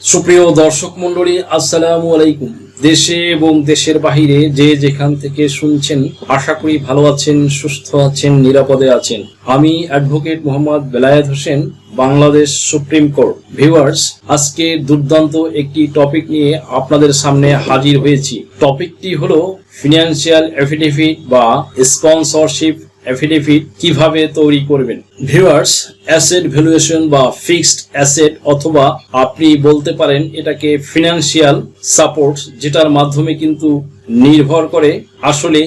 সুপ্রিয় দর্শক মন্ডলী আসসালামু আলাইকুম। দেশে এবং দেশের বাহিরে যে যেখান থেকে শুনছেন, আশা করি ভালো আছেন, সুস্থ আছেন, নিরাপদে আছেন। আমি advocate Mohammad Belayet Hossain, Bangladesh supreme court. Viewers, আজকে দুর্দান্ত একটি টপিক নিয়ে আপনাদের সামনে হাজির হয়েছি। টপিকটি হলো ফিনান্সিয়াল এফিডেভিট বা স্পন্সরশিপ অ্যাফিডেভিট কীভাবে তৈরি করবেন? ভিউয়ার্স অ্যাসেট ভ্যালুয়েশন বা ফিক্সড অ্যাসেট অথবা আপনি বলতে পারেন এটাকে ফিনান্সিয়াল সাপোর্ট যেটার মাধ্যমে কিন্তু নির্ভর করে আসলে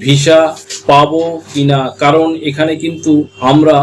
ভিসা পাবো কিনা? কারণ এখানে কিন্তু আমরা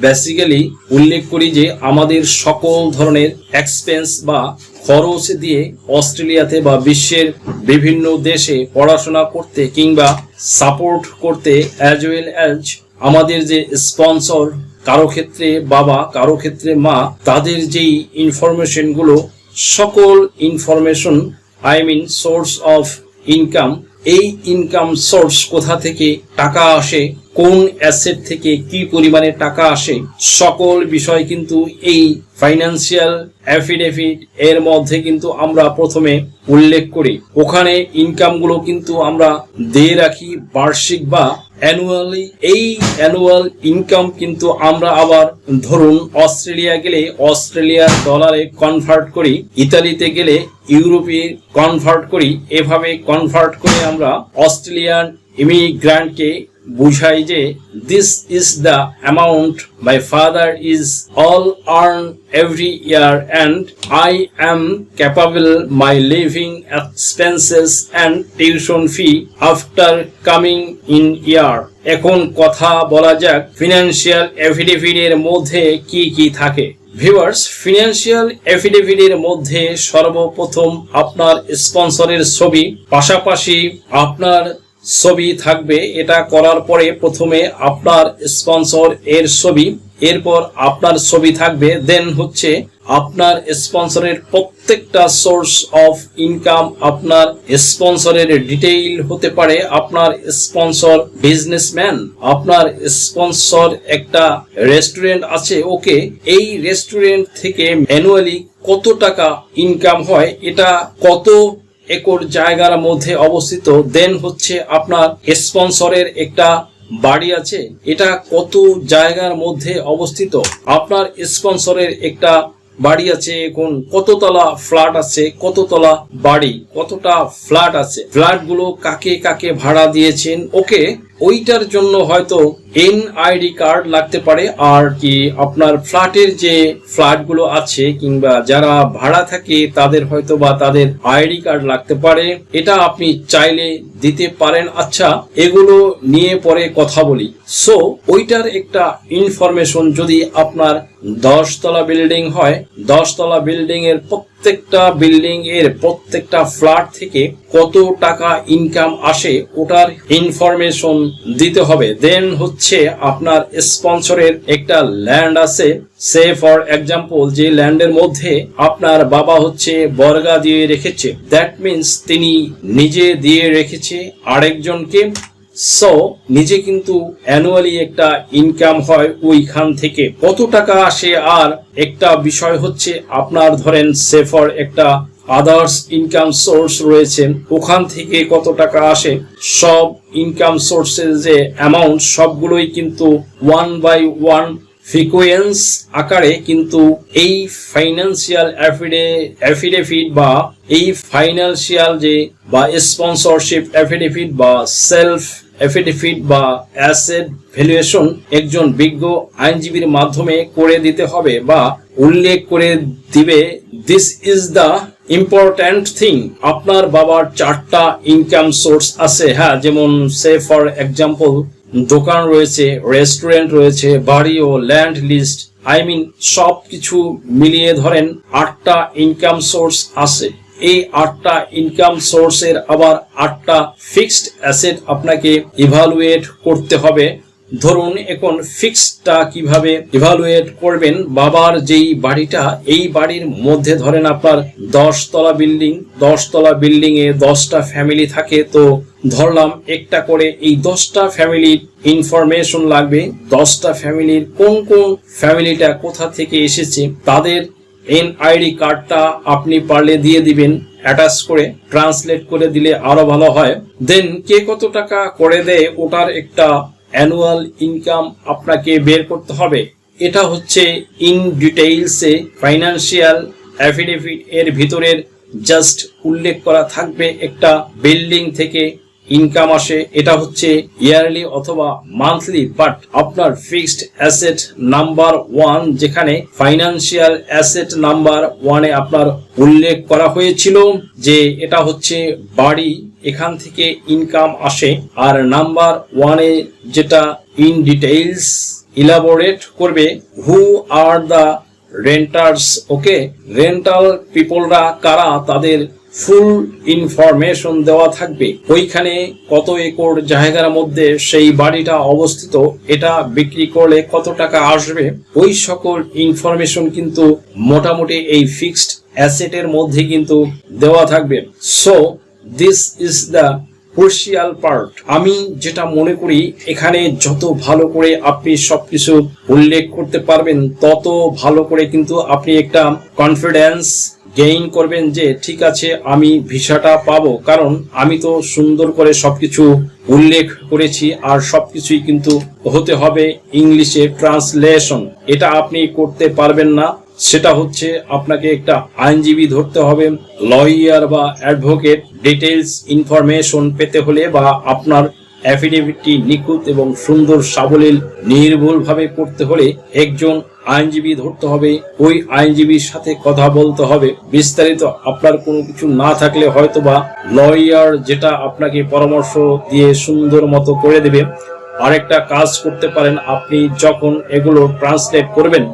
বেসিক্যালি উল্লেখ করি যে আমাদের সকল ধরনের এক্সপেন্স বা খরচ দিয়ে অস্ট্রেলিয়াতে বা বিশ্বের বিভিন্ন দেশে পড়াশোনা করতে কিংবা সাপোর্ট করতে অ্যাজ ওয়েল অ্যাজ আমাদের যে স্পন্সর কারও ক্ষেত্রে বাবা, কারও ক্ষেত্রে মা, তাদের যেই ইনফরমেশনগুলো সকল information I mean source of income এই ইনকাম সোর্স কোথা থেকে টাকা আসে কোন অ্যাসেট থেকে কি পরিমাণে টাকা আসে, সকল বিষয় কিন্তু এই ফাইন্যান্সিয়াল অ্যাফিডেভিট এর মধ্যে কিন্তু আমরা প্রথমে উল্লেখ করি। ওখানে ইনকামগুলো কিন্তু আমরা দিয়ে রাখি বার্ষিক বা অ্যানুয়ালি এই অ্যানুয়াল ইনকাম কিন্তু আমরা আবার ধরুন অস্ট্রেলিয়া গেলে অস্ট্রেলিয়ার ডলারে কনভার্ট করি, ইতালিতে গেলে ইউরোপে কনভার্ট করি, এভাবে কনভার্ট করে আমরা অস্ট্রেলিয়ান ইমিগ্রান্টকে বুঝাই যে this is the amount my father is all earn every year and I am capable my living expenses and tuition fee after coming in year এখন কথা বলা যাক ফিনান্সিয়াল এফিডেভিটের মধ্যে কি কি থাকে। ভিউয়ার্স ফিনান্সিয়াল এফিডেভিটের মধ্যে সর্বপ্রথম আপনার স্পন্সরের ছবি, পাশাপাশি আপনার ছবি থাকবে। এটা করার পরে প্রথমে আপনার স্পন্সর এর ছবি, এরপর আপনার ছবি থাকবে। দেন হচ্ছে আপনার স্পন্সরের প্রত্যেকটা সোর্স অফ ইনকাম আপনার স্পন্সরের ডিটেইল হতে পারে। আপনার স্পন্সর বিজনেসম্যান আপনার স্পন্সর একটা রেস্টুরেন্ট আছে, ওকে। এই রেস্টুরেন্ট থেকে ম্যানুয়ালি কত টাকা ইনকাম হয়, এটা কত একর জায়গার মধ্যে অবস্থিত দেন হচ্ছে আপনার স্পন্সরের একটা বাড়ি আছে, এটা কত জায়গার মধ্যে অবস্থিত? আপনার স্পন্সরের একটা বাড়ি আছে, কোন কততলা ফ্ল্যাট আছে, কততলা বাড়ি, কতটা ফ্ল্যাট আছে? ফ্ল্যাটগুলো কাকে কাকে ভাড়া দিয়েছেন? ওকে ওইটার জন্য হয়তো এন আইডি কার্ড লাগতে পারে, আর কি আপনার ফ্ল্যাটের যে ফ্ল্যাটগুলো আছে, কিংবা যারা ভাড়া থাকে, তাদের হয়তো বা তাদের আইডি কার্ড লাগতে পারে। এটা আপনি চাইলে দিতে পারেন। আচ্ছা এগুলো নিয়ে পরে কথা বলি। সো ওইটার একটা ইনফরমেশন যদি আপনার দশতলা বিল্ডিং হয়, দশতলা বিল্ডিং এর প্রত্যেকটা বিল্ডিং এর প্রত্যেকটা ফ্ল্যাট থেকে কত টাকা ইনকাম আসে ওটার ইনফরমেশন দিতে হবে। দেন হচ্ছে আপনার স্পন্সরের একটা ল্যান্ড আছে। সে ফর এক্সাম্পল যে ল্যান্ডের মধ্যে আপনার বাবা হচ্ছে বর্গা দিয়ে রেখেছে। দ্যাট মিন্স তিনি নিজে দিয়ে রেখেছে আরেকজনকে। সো নিজে কিন্তু অ্যানুয়ালি একটা ইনকাম হয় ওইখান থেকে। কত টাকা আসে আর একটা বিষয় হচ্ছে আপনার ধরেন সেফর একটা আদার্স ইনকাম সোর্স রয়েছে, ওখান থেকে কত টাকা আসে, সব ইনকাম সোর্সের যে অ্যামাউন্ট সবগুলোই কিন্তু ওয়ান বাই ওয়ান ফ্রিকোয়েন্স আকারে কিন্তু এই ফাইন্যান্সিয়াল অ্যাফিডেভিট বা এই ফাইন্যান্সিয়াল যে, বা স্পন্সরশিপ অ্যাফিডেভিট বা সেলফ অ্যাফিডেভিট বা অ্যাসেট ভ্যালুয়েশন একজন বিজ্ঞ আইনজীবীর মাধ্যমে করে দিতে হবে বা উল্লেখ করে দিবে this is the important thing আপনার বাবার চারটা ইনকাম সোর্স আছে। হ্যাঁ যেমন সে ফর এক্সাম্পল দোকান রয়েছে রেস্টুরেন্ট রয়েছে বাড়ি ও ল্যান্ড লিস্ট আই মিন সব কিছু মিলিয়ে ধরেন আটটা ইনকাম সোর্স আছে। এই আটটা ইনকাম সোর্সের আবার আটটা ফিক্সড অ্যাসেট আপনাকে ইভালুয়েট করতে হবে। ধরুন এখন ফিক্সডটা কীভাবে ইভালুয়েট করবেন? বাবার যেই বাড়িটা, এই বাড়ির মধ্যে ধরেন আপনার দশ তলা বিল্ডিং দশ তলা বিল্ডিং এ দশটা ফ্যামিলি থাকে, তো ধরলাম একটা করে এই দশটা ফ্যামিলির ইনফরমেশন লাগবে। দশটা ফ্যামিলির কোন কোন ফ্যামিলিটা কোথা থেকে এসেছে? তাদের এনআইডি কার্ডটা আপনি পারলে দিয়ে দিবেন অ্যাটাচ করে ট্রান্সলেট করে দিলে আরও ভালো হয়। দেন কে কত টাকা করে দেয় ওটার একটা অ্যানুয়াল ইনকাম আপনাকে বের করতে হবে। এটা হচ্ছে ইন ডিটেইলসে ফাইন্যান্সিয়াল অ্যাফিডেভিট এর ভিতরের জাস্ট উল্লেখ করা থাকবে একটা বিল্ডিং থেকে ইনকাম আসে, এটা হচ্ছে ইয়ারলি অথবা মান্থলি বাট আপনার ফিক্সড অ্যাসেট নাম্বার ওয়ান যেখানে ফাইন্যান্সিয়াল অ্যাসেট নাম্বার ওয়ানে আপনার উল্লেখ করা হয়েছিল যে এটা হচ্ছে বাড়ি, এখান থেকে ইনকাম আসে, আর নাম্বার ওয়ানে যেটা ইন ডিটেইলস ইলাবোরেট করবে who are the renters okay rental পিপলরা কারা? তাদের ফুল ইনফরমেশন দেওয়া থাকবে। ওইখানে কত একর জায়গার মধ্যে সেই বাড়িটা অবস্থিত, এটা বিক্রি করলে কত টাকা আসবে, ওই সকল ইনফরমেশন কিন্তু মোটামুটি এই ফিক্সড অ্যাসেটের মধ্যে কিন্তু দেওয়া থাকবে। So this is the crucial part আমি যেটা মনে করি, এখানে যত ভালো করে আপনি সবকিছু উল্লেখ করতে পারবেন, তত ভালো করে কিন্তু আপনি একটা কনফিডেন্স গেইন করবেন যে, ঠিক আছে, আমি ভিসাটা পাবো। কারণ আমি তো সুন্দর করে সবকিছু উল্লেখ করেছি আর সবকিছুই কিন্তু হতে হবে ইংলিশে ট্রান্সলেশন। এটা আপনি করতে পারবেন না। সেটা হচ্ছে আপনাকে একটা আইনজীবী ধরতে হবে লয়ার বা অ্যাডভোকেট ডিটেলস ইনফরমেশন পেতে হলে বা আপনার অ্যাফিডেভিটটি নিখুঁত এবং সুন্দর সাবলীল নির্ভুলভাবে করতে হলে একজন আইনজীবী ধরতে হবে। ওই আইনজীবীর সাথে কথা বলতে হবে। বিস্তারিত আপনার কোনো কিছু না থাকলে হয়তো বা লয়ার যেটা আপনাকে পরামর্শ দিয়ে সুন্দর মতো করে দেবে, আরেকটা কাজ করতে পারেন। আপনি যখন এগুলো ট্রান্সলেট করবেন,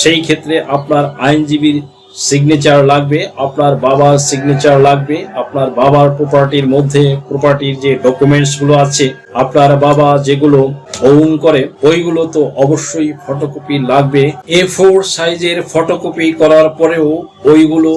সেই ক্ষেত্রে আপনার আইনজীবীর সিগনেচার লাগবে, আপনার বাবার সিগনেচার লাগবে, আপনার বাবার প্রপার্টির মধ্যে প্রপার্টির যে ডকুমেন্টসগুলো আছে, আপনার বাবা যেগুলো ওন করে, ওইগুলো তো অবশ্যই ফটোকপি লাগবে। এ ফোর সাইজের ফটোকপি করার পরেও ওইগুলো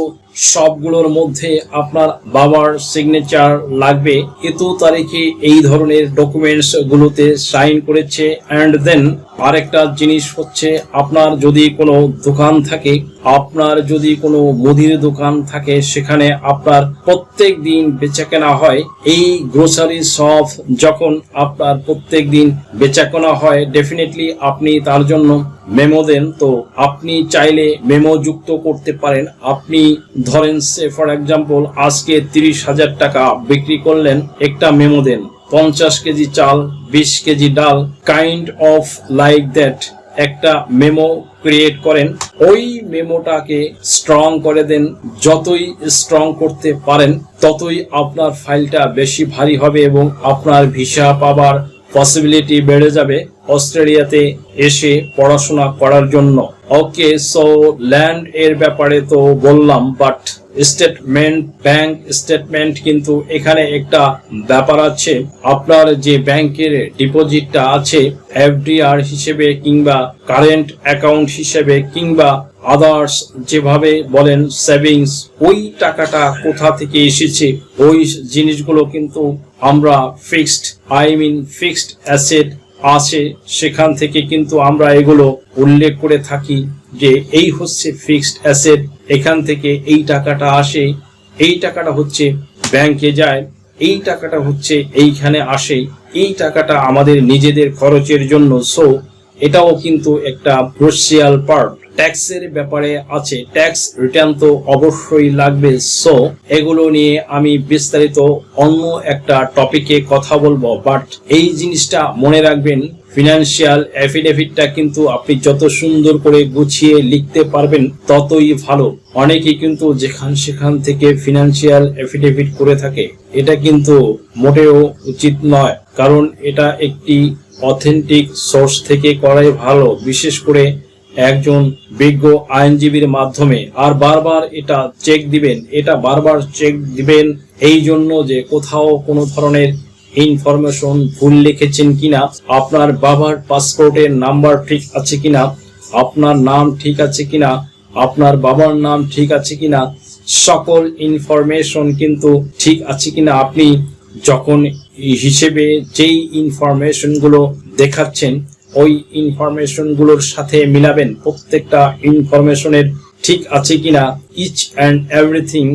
সবগুলোর মধ্যে আপনার বাবার সিগনেচার লাগবে। এত তারিখে এই ধরনের ডকুমেন্টস গুলোতে সাইন করেছে অ্যান্ড দেন আরেকটা জিনিস হচ্ছে, আপনার যদি কোনো দোকান থাকে, আপনার যদি কোনো মুদির দোকান থাকে, সেখানে আপনার প্রত্যেক দিন বেচা কেনা হয়। এই গ্রোসারি শপ যখন আপনার প্রত্যেক দিন বেচা কেনা হয় ডেফিনেটলি আপনি তার জন্য মেমো দেন। তো আপনি চাইলে মেমো যুক্ত করতে পারেন। আপনি ধরেন, সে ফর এক্সাম্পল আজকে তিরিশ হাজার টাকা বিক্রি করলেন, একটা মেমো দেন। পঞ্চাশ কেজি চাল, বিশ কেজি ডাল কাইন্ড অফ লাইক দ্যাট একটা মেমো ক্রিয়েট করেন। ওই মেমোটাকে স্ট্রং করে দেন। যতই স্ট্রং করতে পারেন, ততই আপনার ফাইলটা বেশি ভারী হবে এবং আপনার ভিসা পাবার পসিবিলিটি বেড়ে যাবে। অস্ট্রেলিয়াতে এসে পড়াশোনা করার জন্য। ওকে, সো ল্যান্ড এর ব্যাপারে তো বললাম, বাট স্টেটমেন্ট, ব্যাংক স্টেটমেন্ট কিন্তু এখানে একটা ব্যাপার আছে। আপনার যে ব্যাংকের ডিপোজিটটা আছে, এফডিআর হিসেবে কিংবা কারেন্ট অ্যাকাউন্ট হিসেবে কিংবা আদার্স যেভাবে বলেন, সেভিংস, ওই টাকাটা কোথা থেকে এসেছে? ওই জিনিসগুলো কিন্তু আমরা fixed, I mean fixed asset আছে, সেখান থেকে কিন্তু আমরা এগুলো উল্লেখ করে থাকি যে এই হচ্ছে ফিক্সড অ্যাসেট এখান থেকে এই টাকাটা আসে, এই টাকাটা হচ্ছে ব্যাংকে যায়, এই টাকাটা হচ্ছে এইখানে আসে, এই টাকাটা আমাদের নিজেদের খরচের জন্য সো এটাও কিন্তু একটা ক্রুশিয়াল পার্ট ট্যাক্সের ব্যাপারে আছে, ট্যাক্স রিটার্ন তো অবশ্যই লাগবে। সো এগুলো নিয়ে আমি বিস্তারিত অন্য একটা টপিকে কথা বলব। বাট এই জিনিসটা মনে রাখবেন ফিনান্সিয়াল অ্যাফিডেভিটটা কিন্তু আপনি যত সুন্দর করে গুছিয়ে লিখতে পারবেন, ততই ভালো। অনেকেই কিন্তু যেখান সেখান থেকে ফিনান্সিয়াল অ্যাফিডেভিট করে থাকে। এটা কিন্তু মোটেও উচিত নয়, কারণ এটা একটি অথেন্টিক সোর্স থেকে করাই ভালো। বিশেষ করে একজন বিজ্ঞ আইনজীবীর মাধ্যমে। আর বারবার এটা চেক দিবেন, এটা বারবার চেক দিবেন এই জন্য যে কোথাও কোনো ধরনের ইনফরমেশন ভুল লিখেছেন কিনা, আপনার বাবার পাসপোর্টের নাম্বার ঠিক আছে কিনা, আপনার নাম ঠিক আছে কিনা, আপনার বাবার নাম ঠিক আছে কিনা, সকল ইনফরমেশন কিন্তু ঠিক আছে কিনা আপনি যখন হিসেবে যেই ইনফরমেশনগুলো দেখাচ্ছেন ওই ইনফরমেশনগুলোর সাথে মিলাবেন। প্রত্যেকটা ইনফরমেশনের ঠিক আছে কিনা each and everything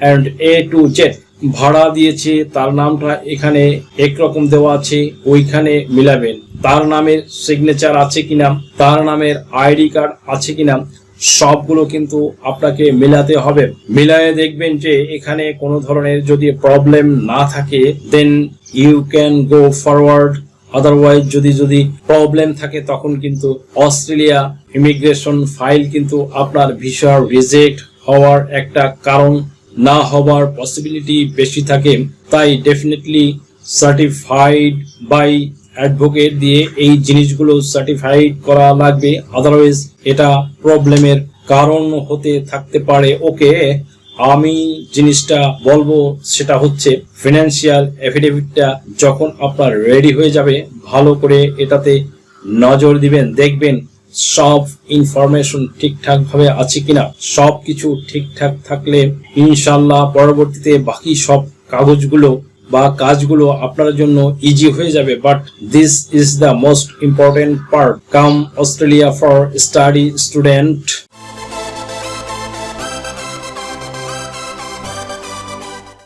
and A to Z ভাড়া দিয়েছে, তার নামটা এখানে একরকম দেওয়া আছে, ওইখানে মিলাবেন। তার নামের সিগনেচার আছে কিনা, তার নামের আইডি কার্ড আছে কিনা, সবগুলো কিন্তু আপনাকে মেলাতে হবে। মিলায়ে দেখবেন যে এখানে কোনো ধরনের যদি প্রবলেম না থাকে then you can go forward otherwise যদি যদি প্রবলেম থাকে, তখন কিন্তু অস্ট্রেলিয়া ইমিগ্রেশন ফাইল কিন্তু আপনার ভিসা রিজেক্ট হওয়ার একটা কারণ না হওয়ার পসিবিলিটি বেশি থাকে। তাই ডেফিনেটলি সার্টিফাইড বাই অ্যাডভোকেট দিয়ে এই জিনিসগুলো সার্টিফাইড করা লাগবে। আদারওয়াইজ এটা প্রবলেমের কারণ হতে থাকতে পারে। ওকে আমি জিনিসটা বলব, সেটা হচ্ছে ফিনান্সিয়াল এফিডেভিটটা যখন আপনার রেডি হয়ে যাবে, ভালো করে এটাতে নজর দিবেন, দেখবেন সব ইনফরমেশন ঠিকঠাক ভাবে আছে কিনা। সব কিছু ঠিকঠাক থাকলে ইনশাল্লাহ পরবর্তীতে বাকি সব কাগজগুলো বা কাজগুলো আপনার জন্য ইজি হয়ে যাবে। But this is the most important part come Australia for study student